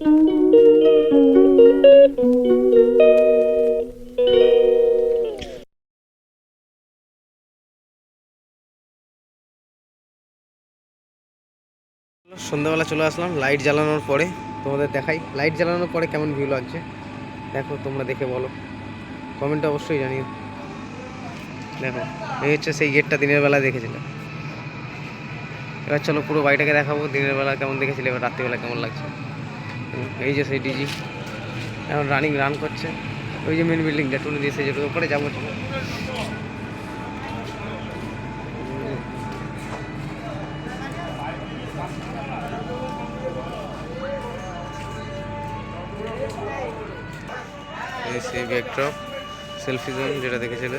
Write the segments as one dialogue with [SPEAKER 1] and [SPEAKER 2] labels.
[SPEAKER 1] সন্ধ্যাবেলা চলে আসলাম লাইট জ্বালানোর পরে তোমাদের দেখাই। লাইট জ্বালানোর পরে কেমন ভিউ লাগছে? দেখো, তোমরা দেখে বলো। কমেন্টে অবশ্যই জানিও। দেখো, এই হচ্ছে সেই গেটটা দিনের বেলা দেখেছিলাম এবার চলো পুরো বাড়িটাকে দেখাবো, দিনের বেলা কেমন দেখেছিলে, এবার রাত্রিবেলা কেমন লাগছে। এই যে সেই ডিজি এখন রানিং রান করছে। ওই যে মেন বিল্ডিংটা টুনে দিয়েছে যেটা উপরে যাব সেই ব্যাকড্রপ সেলফি জোন যেটা দেখেছিলে।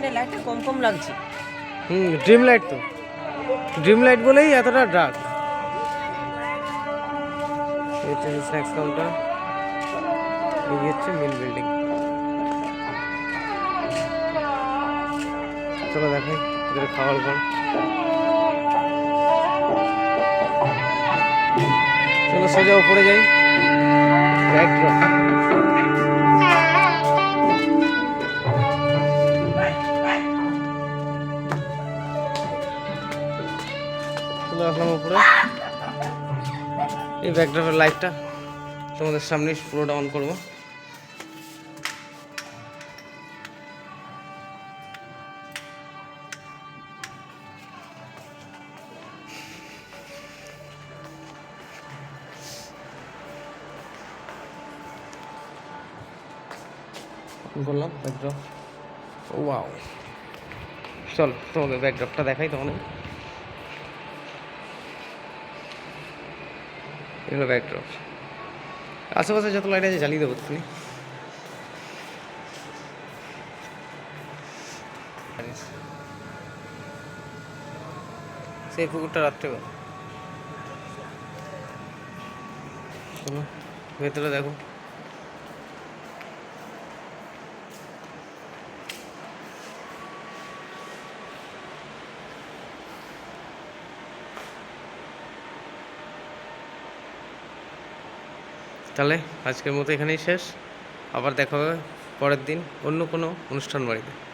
[SPEAKER 1] দিনের
[SPEAKER 2] লাইটটা কম কম লাগছে।
[SPEAKER 1] হুম ড্রিম লাইট তো। ড্রিম লাইট বলেই এতটা ডার্ক এটা স্ন্যাক্স কাউন্টার এই হচ্ছে মেন বিল্ডিং চলো দেখাই খাওয়ার ঘর চলো সোজা উপরে যাই। ব্যাকড্রপ চলে আসলাম উপরে। এই ব্যাকড্রপের লাইটটা তোমাদের সামনে পুরোটা অন করব। করলাম ব্যাকড্রপ ওয়াও চল তোমাদের ব্যাকড্রপটা দেখাই তোমাদের। এগুলো ব্যাকড্রপ আশেপাশে যত লাইট আছে জ্বালিয়ে দেবো তুমি সেই পুকুরটা রাত্রে চলো ভেতরে দেখো। তাহলে আজকের মতো এখানেই শেষ। আবার দেখা হবে পরের দিন অন্য কোনো অনুষ্ঠান বাড়িতে।